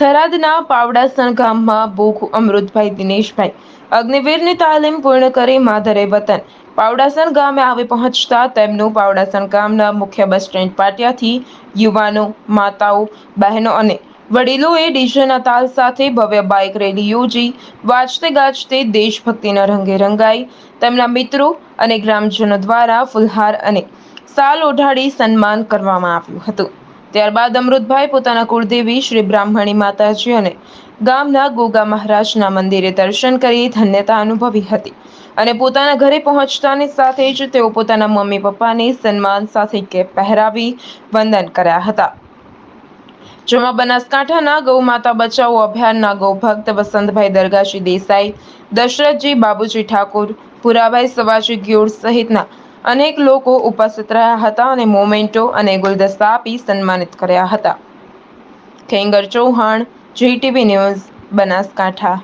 થરાદના પાવડાસણ ગામમાં ભૂખ અમૃતભાઈ દિનેશભાઈ. અગ્નિવીરની તાલીમ પૂર્ણ કરી માધરે વતન. પાવડાસણ ગામે આવી પહોંચતા તેમનું પાવડાસણ ગામના મુખ્ય બસ સ્ટેન્ડ પાટિયાથી યુવાનો, માતાઓ, બહેનો અને વડીલોએ ડીજેના તાલ સાથે ભવ્ય બાઇક રેલી યોજી, વાજતે ગાજતે દેશભક્તિના રંગે રંગાઈ. તેમના મિત્રો અને ગ્રામજનો દ્વારા ફુલહાર અને સાલ ઓઢાડી સન્માન કરવામાં આવ્યું હતું. ત્યારબાદ અમૃતભાઈ પોતાના કુળદેવી શ્રી બ્રાહ્મણી માતાજી અને ગામના ગોગા મહારાજના મંદિરે દર્શન કરી ધન્યતા અનુભવી હતી અને પોતાના ઘરે પહોંચતાની સાથે જ તેઓ પોતાના મમ્મી પપ્પાને સન્માન સાથે કે પહેરાવી વંદન કર્યા હતા. જેમાં બનાસકાંઠાના ગૌ માતા બચાવો અભિયાનના ગૌભક્ત વસંતભાઈ દરગાશી દેસાઈ, દશરથજી બાબુજી ઠાકોર, પુરાભાઈ સવાજી ગ્યોડ સહિતના અનેક લોકો ઉપસ્થિત રહ્યા હતા અને મોમેન્ટો અને ગુલદસ્તા આપી સન્માનિત કર્યા હતા. Khengar Chauhan GTV news Banaskantha.